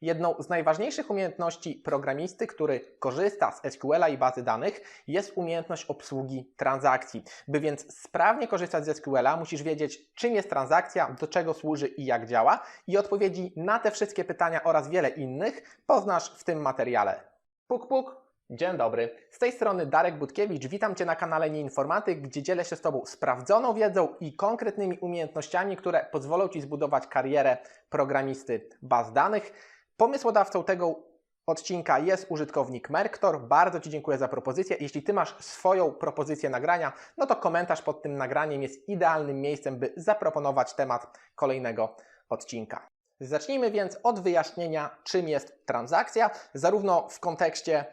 Jedną z najważniejszych umiejętności programisty, który korzysta z SQL-a i bazy danych, jest umiejętność obsługi transakcji. By więc sprawnie korzystać z SQL-a, musisz wiedzieć, czym jest transakcja, do czego służy i jak działa, i odpowiedzi na te wszystkie pytania oraz wiele innych poznasz w tym materiale. Puk, puk. Dzień dobry. Z tej strony Darek Budkiewicz. Witam Cię na kanale Nieinformatyk, gdzie dzielę się z Tobą sprawdzoną wiedzą i konkretnymi umiejętnościami, które pozwolą Ci zbudować karierę programisty baz danych. Pomysłodawcą tego odcinka jest użytkownik Merktor. Bardzo Ci dziękuję za propozycję. Jeśli Ty masz swoją propozycję nagrania, no to komentarz pod tym nagraniem jest idealnym miejscem, by zaproponować temat kolejnego odcinka. Zacznijmy więc od wyjaśnienia, czym jest transakcja, zarówno w kontekście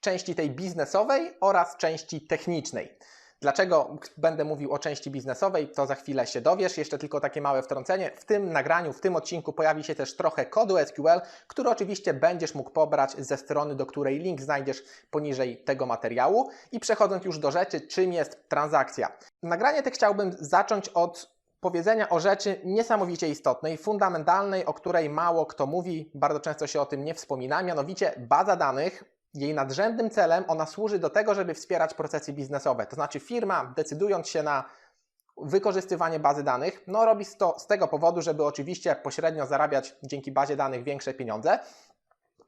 części tej biznesowej oraz części technicznej. Dlaczego będę mówił o części biznesowej, to za chwilę się dowiesz. Jeszcze tylko takie małe wtrącenie. W tym nagraniu, w tym odcinku pojawi się też trochę kodu SQL, który oczywiście będziesz mógł pobrać ze strony, do której link znajdziesz poniżej tego materiału. I przechodząc już do rzeczy, czym jest transakcja. Nagranie te chciałbym zacząć od powiedzenia o rzeczy niesamowicie istotnej, fundamentalnej, o której mało kto mówi, bardzo często się o tym nie wspomina, mianowicie baza danych jej nadrzędnym celem ona służy do tego, żeby wspierać procesy biznesowe. To znaczy firma, decydując się na wykorzystywanie bazy danych, no robi to z tego powodu, żeby oczywiście pośrednio zarabiać dzięki bazie danych większe pieniądze.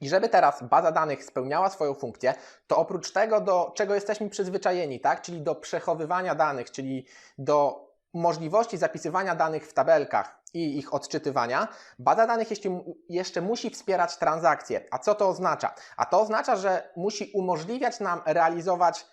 I żeby teraz baza danych spełniała swoją funkcję, to oprócz tego, do czego jesteśmy przyzwyczajeni, tak, czyli do przechowywania danych, czyli do możliwości zapisywania danych w tabelkach i ich odczytywania, baza danych jeszcze musi wspierać transakcje. A co to oznacza? A to oznacza, że musi umożliwiać nam realizować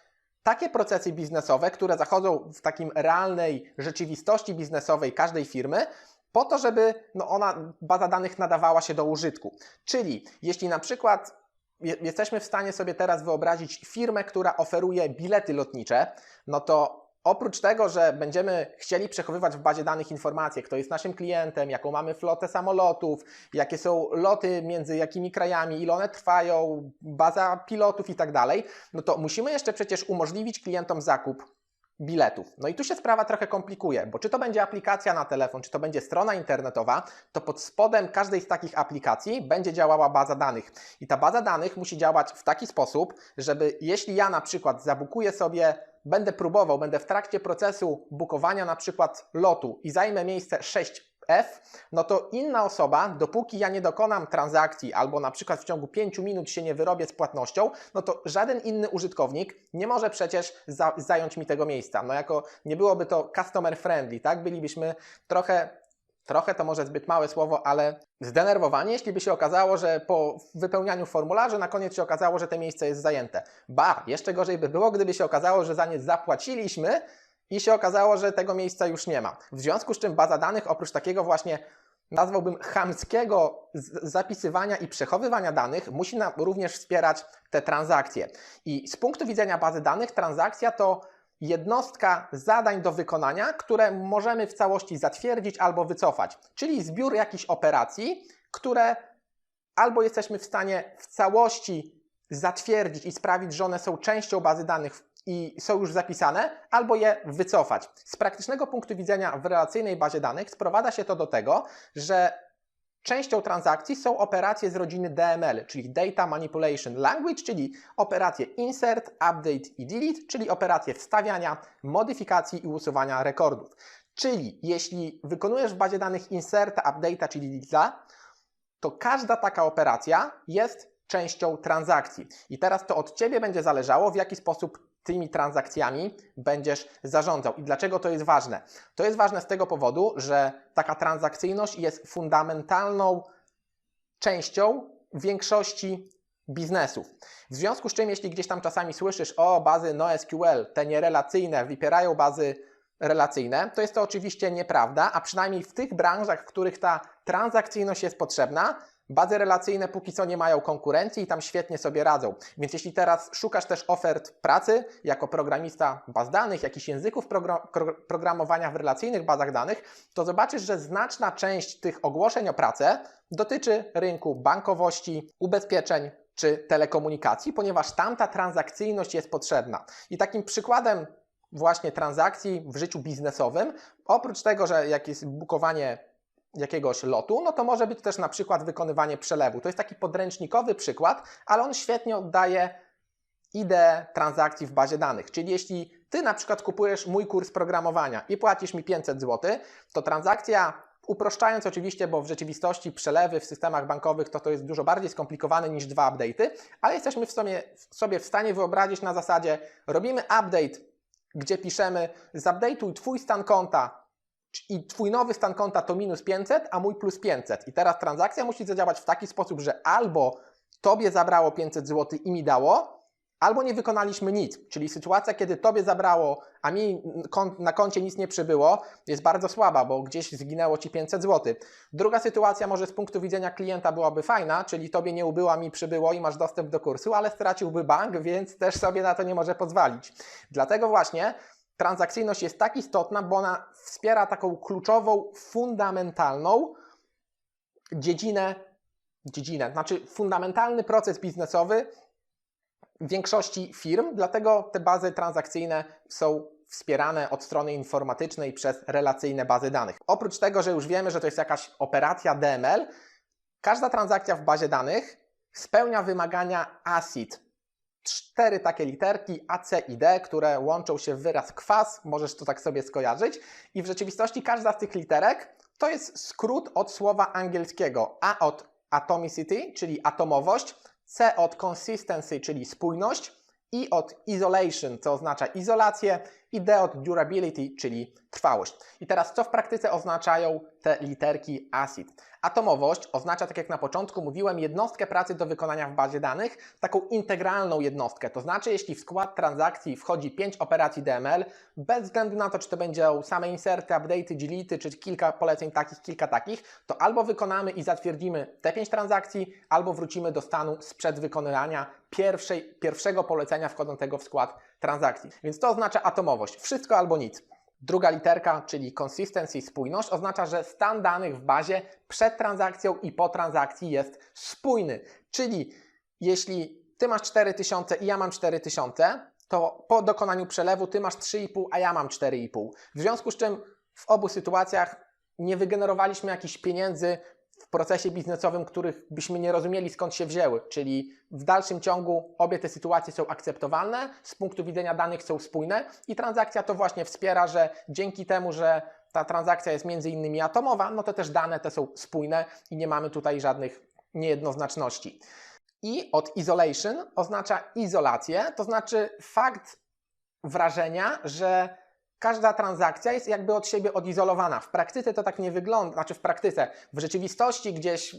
takie procesy biznesowe, które zachodzą w takim realnej rzeczywistości biznesowej każdej firmy, po to, żeby no ona, baza danych nadawała się do użytku. Czyli jeśli na przykład jesteśmy w stanie sobie teraz wyobrazić firmę, która oferuje bilety lotnicze, no to Oprócz tego, że będziemy chcieli przechowywać w bazie danych informacje, kto jest naszym klientem, jaką mamy flotę samolotów, jakie są loty między jakimi krajami, ile one trwają, baza pilotów i tak dalej, no to musimy jeszcze przecież umożliwić klientom zakup biletów. No i tu się sprawa trochę komplikuje, bo czy to będzie aplikacja na telefon, czy to będzie strona internetowa, to pod spodem każdej z takich aplikacji będzie działała baza danych. I ta baza danych musi działać w taki sposób, żeby jeśli ja na przykład zabukuję sobie będę próbował, będę w trakcie procesu bukowania na przykład lotu i zajmę miejsce 6F, no to inna osoba, dopóki ja nie dokonam transakcji albo na przykład w ciągu 5 minut się nie wyrobię z płatnością, no to żaden inny użytkownik nie może przecież za zająć mi tego miejsca. No jako nie byłoby to customer friendly, tak? Bylibyśmy trochę Trochę to może zbyt małe słowo, ale zdenerwowanie, jeśli by się okazało, że po wypełnianiu formularzy na koniec się okazało, że to miejsce jest zajęte. Ba, jeszcze gorzej by było, gdyby się okazało, że za nie zapłaciliśmy i się okazało, że tego miejsca już nie ma. W związku z czym baza danych, oprócz takiego właśnie nazwałbym chamskiego zapisywania i przechowywania danych, musi nam również wspierać te transakcje. I z punktu widzenia bazy danych, transakcja to jednostka zadań do wykonania, które możemy w całości zatwierdzić albo wycofać, czyli zbiór jakichś operacji, które albo jesteśmy w stanie w całości zatwierdzić i sprawić, że one są częścią bazy danych i są już zapisane, albo je wycofać. Z praktycznego punktu widzenia w relacyjnej bazie danych sprowadza się to do tego, że Częścią transakcji są operacje z rodziny DML, czyli Data Manipulation Language, czyli operacje insert, update i delete, czyli operacje wstawiania, modyfikacji i usuwania rekordów. Czyli jeśli wykonujesz w bazie danych inserta, update'a, czyli delete'a, to każda taka operacja jest częścią transakcji. I teraz to od Ciebie będzie zależało, w jaki sposób tymi transakcjami będziesz zarządzał. I dlaczego to jest ważne? To jest ważne z tego powodu, że taka transakcyjność jest fundamentalną częścią większości biznesów. W związku z czym, jeśli gdzieś tam czasami słyszysz o bazy NoSQL, te nierelacyjne wypierają bazy relacyjne, to jest to oczywiście nieprawda, a przynajmniej w tych branżach, w których ta transakcyjność jest potrzebna, Bazy relacyjne póki co nie mają konkurencji i tam świetnie sobie radzą. Więc jeśli teraz szukasz też ofert pracy jako programista baz danych, jakichś języków programowania w relacyjnych bazach danych, to zobaczysz, że znaczna część tych ogłoszeń o pracę dotyczy rynku bankowości, ubezpieczeń czy telekomunikacji, ponieważ tam ta transakcyjność jest potrzebna. I takim przykładem właśnie transakcji w życiu biznesowym, oprócz tego, że jak jest bukowanie jakiegoś lotu, no to może być też na przykład wykonywanie przelewu. To jest taki podręcznikowy przykład, ale on świetnie oddaje ideę transakcji w bazie danych. Czyli jeśli Ty na przykład kupujesz mój kurs programowania i płacisz mi 500 zł, to transakcja, uproszczając oczywiście, bo w rzeczywistości przelewy w systemach bankowych to to jest dużo bardziej skomplikowane niż dwa update'y, ale jesteśmy w sobie, w stanie wyobrazić na zasadzie robimy update, gdzie piszemy zupdate'uj Twój stan konta i Twój nowy stan konta to minus 500, a mój plus 500. I teraz transakcja musi zadziałać w taki sposób, że albo Tobie zabrało 500 zł i mi dało, albo nie wykonaliśmy nic. Czyli sytuacja, kiedy Tobie zabrało, a mi na koncie nic nie przybyło, jest bardzo słaba, bo gdzieś zginęło Ci 500 zł. Druga sytuacja może z punktu widzenia klienta byłaby fajna, czyli Tobie nie ubyło, a mi przybyło i masz dostęp do kursu, ale straciłby bank, więc też sobie na to nie może pozwolić. Dlatego właśnie transakcyjność jest tak istotna, bo ona wspiera taką kluczową, fundamentalną dziedzinę, dziedzinę, znaczy fundamentalny proces biznesowy większości firm, dlatego te bazy transakcyjne są wspierane od strony informatycznej przez relacyjne bazy danych. Oprócz tego, że już wiemy, że to jest jakaś operacja DML, każda transakcja w bazie danych spełnia wymagania ACID. Cztery takie literki A, C i D, które łączą się w wyraz kwas, możesz to tak sobie skojarzyć. I w rzeczywistości każda z tych literek to jest skrót od słowa angielskiego. A od atomicity, czyli atomowość, C od consistency, czyli spójność, I od isolation, co oznacza izolację, i od durability, czyli trwałość. I teraz co w praktyce oznaczają te literki ACID? Atomowość oznacza, tak jak na początku mówiłem, jednostkę pracy do wykonania w bazie danych, taką integralną jednostkę. To znaczy, jeśli w skład transakcji wchodzi 5 operacji DML, bez względu na to, czy to będą same inserty, update'y, delete'y, czy kilka poleceń takich, kilka takich, to albo wykonamy i zatwierdzimy te 5 transakcji, albo wrócimy do stanu sprzed wykonania pierwszej, pierwszego polecenia wchodzącego w skład transakcji. Więc to oznacza atomowość. Wszystko albo nic. Druga literka, czyli consistency, spójność, oznacza, że stan danych w bazie przed transakcją i po transakcji jest spójny. Czyli jeśli Ty masz 4000 i ja mam 4000, to po dokonaniu przelewu Ty masz 3,5, a ja mam 4,5. W związku z czym w obu sytuacjach nie wygenerowaliśmy jakichś pieniędzy procesie biznesowym, których byśmy nie rozumieli skąd się wzięły, czyli w dalszym ciągu obie te sytuacje są akceptowalne, z punktu widzenia danych są spójne i transakcja to właśnie wspiera, że dzięki temu, że ta transakcja jest między innymi atomowa, no to też dane te są spójne i nie mamy tutaj żadnych niejednoznaczności. I od isolation oznacza izolację, to znaczy fakt wrażenia, że każda transakcja jest jakby od siebie odizolowana. W praktyce to tak nie wygląda, znaczy w praktyce, w rzeczywistości gdzieś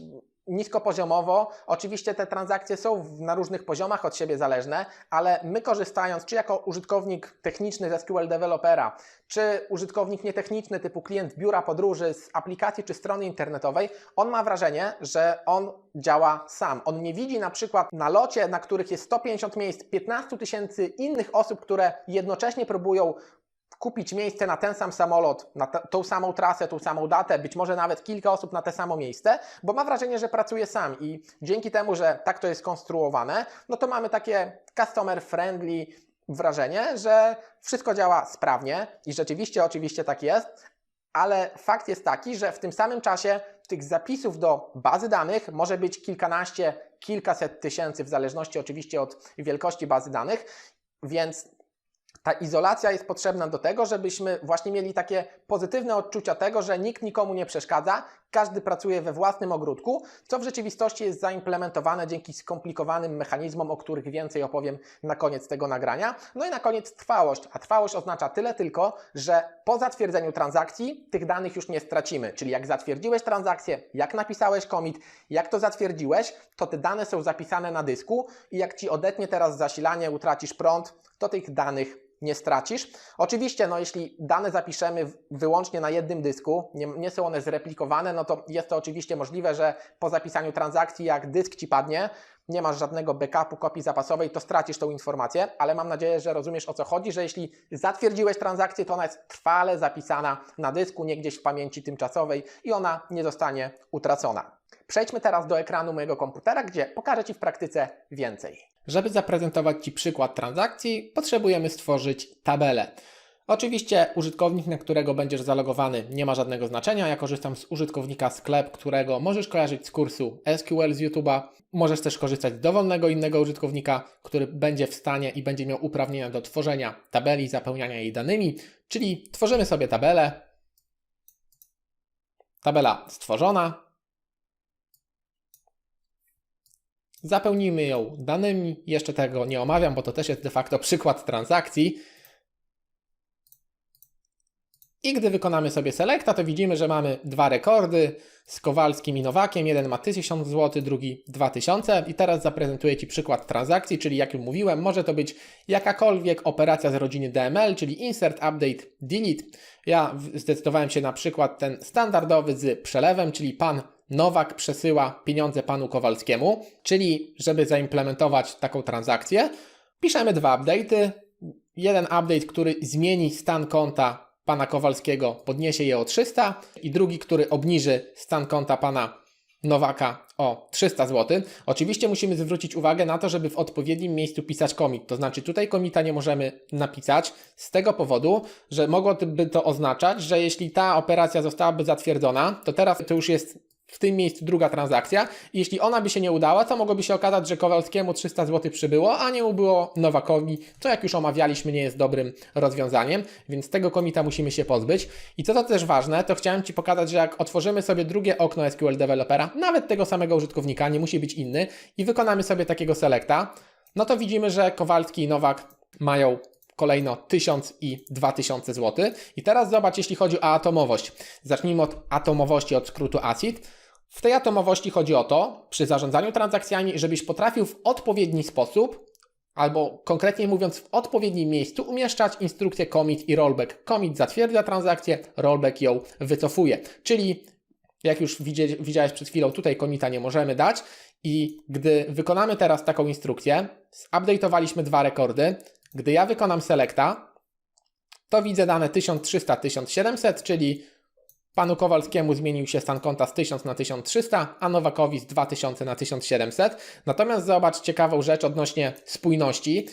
niskopoziomowo, oczywiście te transakcje są na różnych poziomach od siebie zależne, ale my korzystając, czy jako użytkownik techniczny z SQL Developera, czy użytkownik nietechniczny typu klient biura podróży z aplikacji czy strony internetowej, on ma wrażenie, że on działa sam. On nie widzi na przykład na locie, na których jest 150 miejsc, 15 tysięcy innych osób, które jednocześnie próbują kupić miejsce na ten sam samolot, na tą samą trasę, tą samą datę, być może nawet kilka osób na te samo miejsce, bo ma wrażenie, że pracuje sam i dzięki temu, że tak to jest konstruowane, no to mamy takie customer friendly wrażenie, że wszystko działa sprawnie i rzeczywiście oczywiście tak jest, ale fakt jest taki, że w tym samym czasie tych zapisów do bazy danych może być kilkanaście, kilkaset tysięcy, w zależności oczywiście od wielkości bazy danych, więc ta izolacja jest potrzebna do tego, żebyśmy właśnie mieli takie pozytywne odczucia tego, że nikt nikomu nie przeszkadza, każdy pracuje we własnym ogródku, co w rzeczywistości jest zaimplementowane dzięki skomplikowanym mechanizmom, o których więcej opowiem na koniec tego nagrania. No i na koniec trwałość, a trwałość oznacza tyle tylko, że po zatwierdzeniu transakcji tych danych już nie stracimy, czyli jak zatwierdziłeś transakcję, jak napisałeś commit, jak to zatwierdziłeś, to te dane są zapisane na dysku i jak Ci odetnie teraz zasilanie, utracisz prąd, to tych danych nie stracisz. Oczywiście, no, jeśli dane zapiszemy wyłącznie na jednym dysku, nie, nie są one zreplikowane, no to jest to oczywiście możliwe, że po zapisaniu transakcji, jak dysk Ci padnie, nie masz żadnego backupu kopii zapasowej, to stracisz tą informację, ale mam nadzieję, że rozumiesz o co chodzi, że jeśli zatwierdziłeś transakcję, to ona jest trwale zapisana na dysku, nie gdzieś w pamięci tymczasowej i ona nie zostanie utracona. Przejdźmy teraz do ekranu mojego komputera, gdzie pokażę Ci w praktyce więcej. Żeby zaprezentować Ci przykład transakcji, potrzebujemy stworzyć tabelę. Oczywiście użytkownik, na którego będziesz zalogowany, nie ma żadnego znaczenia. Ja korzystam z użytkownika sklep, którego możesz kojarzyć z kursu SQL z YouTube'a. Możesz też korzystać z dowolnego innego użytkownika, który będzie w stanie i będzie miał uprawnienia do tworzenia tabeli, zapełniania jej danymi. Czyli tworzymy sobie tabelę. Tabela stworzona. Zapełnimy ją danymi. Jeszcze tego nie omawiam, bo to też jest de facto przykład transakcji. I gdy wykonamy sobie selecta, to widzimy, że mamy dwa rekordy z Kowalskim i Nowakiem. Jeden ma 1000 zł, drugi 2000. I teraz zaprezentuję Ci przykład transakcji, czyli jak już mówiłem, może to być jakakolwiek operacja z rodziny DML, czyli insert, update, delete. Ja zdecydowałem się na przykład ten standardowy z przelewem, czyli pan Nowak przesyła pieniądze panu Kowalskiemu, czyli żeby zaimplementować taką transakcję, piszemy dwa update'y. Jeden update, który zmieni stan konta pana Kowalskiego, podniesie je o 300 i drugi, który obniży stan konta pana Nowaka o 300 zł. Oczywiście musimy zwrócić uwagę na to, żeby w odpowiednim miejscu pisać commit. To znaczy tutaj komita nie możemy napisać z tego powodu, że mogłoby to oznaczać, że jeśli ta operacja zostałaby zatwierdzona, to teraz to już jest w tym miejscu druga transakcja. Jeśli ona by się nie udała, to mogłoby się okazać, że Kowalskiemu 300 zł przybyło, a nie ubyło Nowakowi, co jak już omawialiśmy nie jest dobrym rozwiązaniem, więc tego komita musimy się pozbyć. I co to też ważne, to chciałem Ci pokazać, że jak otworzymy sobie drugie okno SQL Developera, nawet tego samego użytkownika, nie musi być inny, i wykonamy sobie takiego selecta, no to widzimy, że Kowalski i Nowak mają kolejno 1000 i 2000 zł. I teraz zobacz, jeśli chodzi o atomowość. Zacznijmy od atomowości, od skrótu ACID. W tej atomowości chodzi o to, przy zarządzaniu transakcjami, żebyś potrafił w odpowiedni sposób, albo konkretnie mówiąc, w odpowiednim miejscu umieszczać instrukcję commit i rollback. Commit zatwierdza transakcję, rollback ją wycofuje. Czyli, jak już widziałeś przed chwilą, tutaj commita nie możemy dać. I gdy wykonamy teraz taką instrukcję, zupdate'owaliśmy dwa rekordy. Gdy ja wykonam selecta, to widzę dane 1300-1700, czyli Panu Kowalskiemu zmienił się stan konta z 1000 na 1300, a Nowakowi z 2000 na 1700. Natomiast zobacz ciekawą rzecz odnośnie spójności.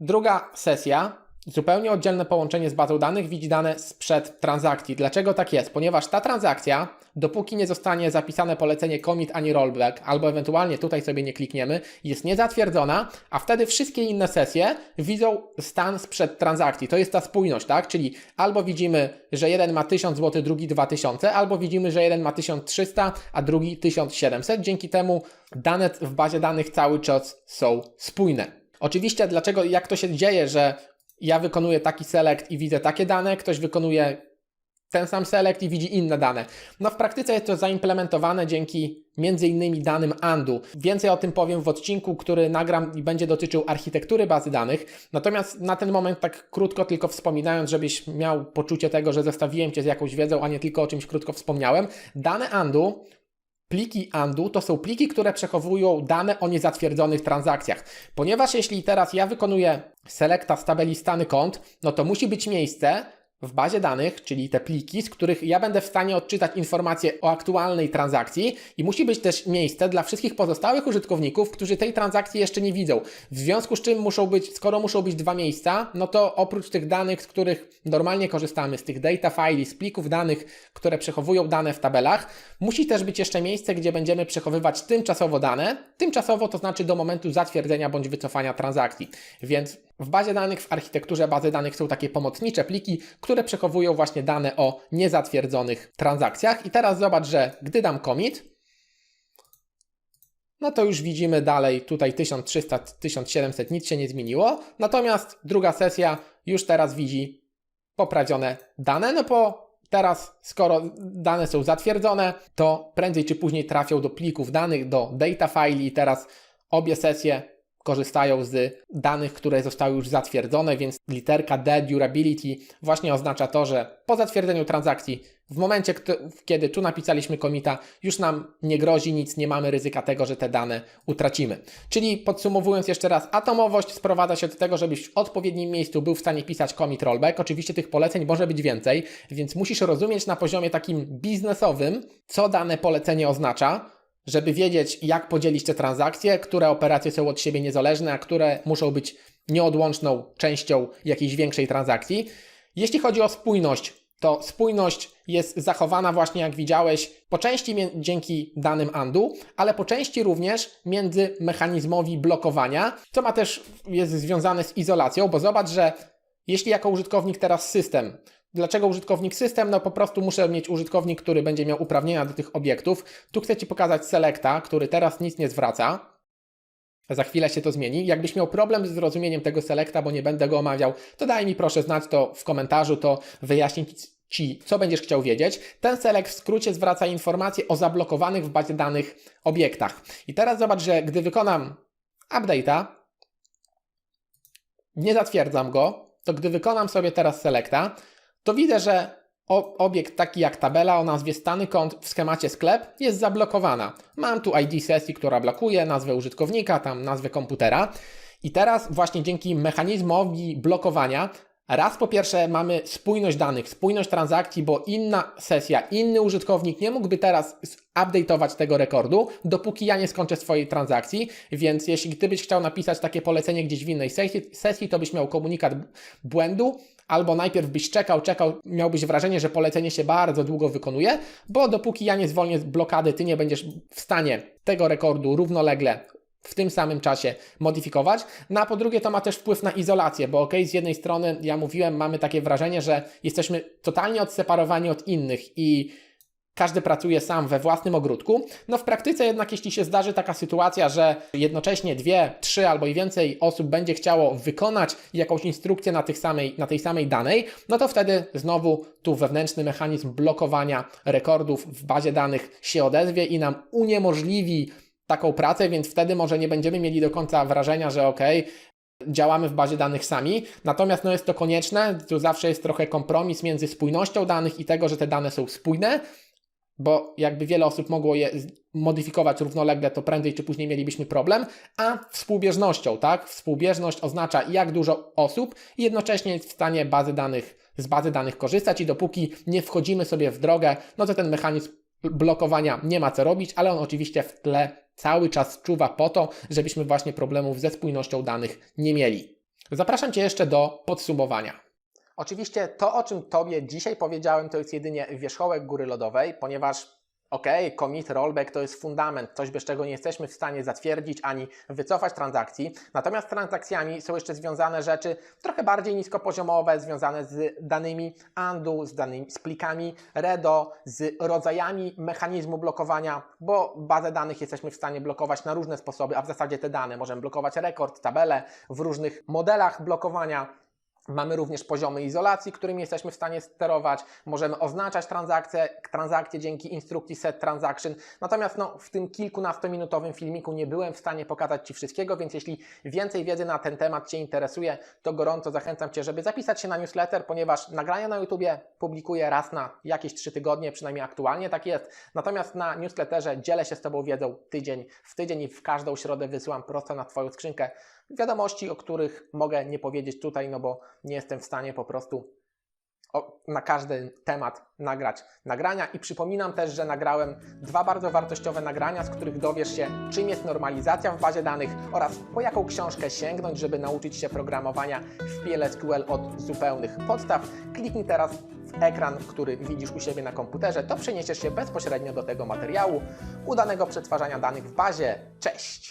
Druga sesja Zupełnie oddzielne połączenie z bazą danych widzi dane sprzed transakcji. Dlaczego tak jest? Ponieważ ta transakcja, dopóki nie zostanie zapisane polecenie commit ani rollback, albo ewentualnie tutaj sobie nie klikniemy, jest niezatwierdzona, a wtedy wszystkie inne sesje widzą stan sprzed transakcji. To jest ta spójność, tak? Czyli albo widzimy, że jeden ma 1000 zł, drugi 2000, albo widzimy, że jeden ma 1300, a drugi 1700. Dzięki temu dane w bazie danych cały czas są spójne. Oczywiście, dlaczego, jak to się dzieje, że ja wykonuję taki select i widzę takie dane, ktoś wykonuje ten sam select i widzi inne dane. No w praktyce jest to zaimplementowane dzięki między innymi danym ANDU. Więcej o tym powiem w odcinku, który nagram i będzie dotyczył architektury bazy danych. Natomiast na ten moment tak krótko tylko wspominając, żebyś miał poczucie tego, że zostawiłem Cię z jakąś wiedzą, a nie tylko o czymś krótko wspomniałem. Dane ANDU Pliki ANDU to są pliki, które przechowują dane o niezatwierdzonych transakcjach. Ponieważ jeśli teraz ja wykonuję selecta z tabeli stany kont, no to musi być miejsce, w bazie danych, czyli te pliki, z których ja będę w stanie odczytać informacje o aktualnej transakcji i musi być też miejsce dla wszystkich pozostałych użytkowników, którzy tej transakcji jeszcze nie widzą. W związku z czym muszą być, skoro muszą być dwa miejsca, no to oprócz tych danych, z których normalnie korzystamy, z tych data file, z plików danych, które przechowują dane w tabelach, musi też być jeszcze miejsce, gdzie będziemy przechowywać tymczasowo dane. Tymczasowo to znaczy do momentu zatwierdzenia bądź wycofania transakcji. Więc w bazie danych, w architekturze bazy danych są takie pomocnicze pliki, które przechowują właśnie dane o niezatwierdzonych transakcjach. I teraz zobacz, że gdy dam commit, no to już widzimy dalej tutaj 1300, 1700, nic się nie zmieniło. Natomiast druga sesja już teraz widzi poprawione dane, no bo teraz skoro dane są zatwierdzone, to prędzej czy później trafią do plików danych, do data file i teraz obie sesje korzystają z danych, które zostały już zatwierdzone, więc literka D durability właśnie oznacza to, że po zatwierdzeniu transakcji, w momencie, kiedy tu napisaliśmy komita, już nam nie grozi nic, nie mamy ryzyka tego, że te dane utracimy. Czyli podsumowując jeszcze raz, atomowość sprowadza się do tego, żebyś w odpowiednim miejscu był w stanie pisać commit rollback. Oczywiście tych poleceń może być więcej, więc musisz rozumieć na poziomie takim biznesowym, co dane polecenie oznacza, żeby wiedzieć, jak podzielić te transakcje, które operacje są od siebie niezależne, a które muszą być nieodłączną częścią jakiejś większej transakcji. Jeśli chodzi o spójność, to spójność jest zachowana właśnie jak widziałeś po części dzięki danym ANDU, ale po części również między mechanizmowi blokowania, co ma też jest związane z izolacją, bo zobacz, że jeśli jako użytkownik teraz system Dlaczego użytkownik system? No po prostu muszę mieć użytkownik, który będzie miał uprawnienia do tych obiektów. Tu chcę Ci pokazać selecta, który teraz nic nie zwraca. Za chwilę się to zmieni. Jakbyś miał problem z zrozumieniem tego selecta, bo nie będę go omawiał, to daj mi proszę znać to w komentarzu, to wyjaśnię Ci, co będziesz chciał wiedzieć. Ten select w skrócie zwraca informacje o zablokowanych w bazie danych obiektach. I teraz zobacz, że gdy wykonam update'a, nie zatwierdzam go, to gdy wykonam sobie teraz selecta, to widzę, że obiekt taki jak tabela o nazwie stany kont w schemacie sklep jest zablokowana. Mam tu ID sesji, która blokuje, nazwę użytkownika, tam nazwę komputera. I teraz właśnie dzięki mechanizmowi blokowania Raz po pierwsze mamy spójność danych, spójność transakcji, bo inna sesja, inny użytkownik nie mógłby teraz update'ować tego rekordu, dopóki ja nie skończę swojej transakcji, więc jeśli gdybyś chciał napisać takie polecenie gdzieś w innej sesji, sesji to byś miał komunikat błędu, albo najpierw byś czekał, czekał, miałbyś wrażenie, że polecenie się bardzo długo wykonuje, bo dopóki ja nie zwolnię z blokady, ty nie będziesz w stanie tego rekordu równolegle w tym samym czasie modyfikować. No a po drugie to ma też wpływ na izolację, bo ok, z jednej strony ja mówiłem, mamy takie wrażenie, że jesteśmy totalnie odseparowani od innych i każdy pracuje sam we własnym ogródku. No w praktyce jednak jeśli się zdarzy taka sytuacja, że jednocześnie dwie, trzy albo i więcej osób będzie chciało wykonać jakąś instrukcję na, tych samej, na tej samej danej, no to wtedy znowu tu wewnętrzny mechanizm blokowania rekordów w bazie danych się odezwie i nam uniemożliwi taką pracę, więc wtedy może nie będziemy mieli do końca wrażenia, że ok, działamy w bazie danych sami, natomiast no jest to konieczne, tu zawsze jest trochę kompromis między spójnością danych i tego, że te dane są spójne, bo jakby wiele osób mogło je modyfikować równolegle, to prędzej czy później mielibyśmy problem, a współbieżnością, tak? Współbieżność oznacza jak dużo osób i jednocześnie jest w stanie bazy danych, z bazy danych korzystać i dopóki nie wchodzimy sobie w drogę, no to ten mechanizm blokowania nie ma co robić, ale on oczywiście w tle cały czas czuwa po to, żebyśmy właśnie problemów ze spójnością danych nie mieli. Zapraszam Cię jeszcze do podsumowania. Oczywiście to, o czym Tobie dzisiaj powiedziałem, to jest jedynie wierzchołek góry lodowej, ponieważ OK, commit rollback to jest fundament, coś bez czego nie jesteśmy w stanie zatwierdzić ani wycofać transakcji. Natomiast z transakcjami są jeszcze związane rzeczy trochę bardziej niskopoziomowe, związane z danymi undo, z danymi z plikami redo, z rodzajami mechanizmu blokowania, bo bazę danych jesteśmy w stanie blokować na różne sposoby, a w zasadzie te dane możemy blokować rekord, tabelę w różnych modelach blokowania. Mamy również poziomy izolacji, którymi jesteśmy w stanie sterować. Możemy oznaczać transakcje, transakcje dzięki instrukcji set transaction. Natomiast no, w tym kilkunastominutowym filmiku nie byłem w stanie pokazać Ci wszystkiego, więc jeśli więcej wiedzy na ten temat Cię interesuje, to gorąco zachęcam Cię, żeby zapisać się na newsletter, ponieważ nagrania na YouTubie publikuję raz na jakieś 3 tygodnie, przynajmniej aktualnie tak jest. Natomiast na newsletterze dzielę się z Tobą wiedzą tydzień w tydzień i w każdą środę wysyłam prosto na Twoją skrzynkę wiadomości, o których mogę nie powiedzieć tutaj, no bo nie jestem w stanie po prostu na każdy temat nagrać nagrania. I przypominam też, że nagrałem dwa bardzo wartościowe nagrania, z których dowiesz się, czym jest normalizacja w bazie danych oraz po jaką książkę sięgnąć, żeby nauczyć się programowania w PLSQL od zupełnych podstaw. Kliknij teraz w ekran, który widzisz u siebie na komputerze, to przeniesiesz się bezpośrednio do tego materiału. Udanego przetwarzania danych w bazie. Cześć!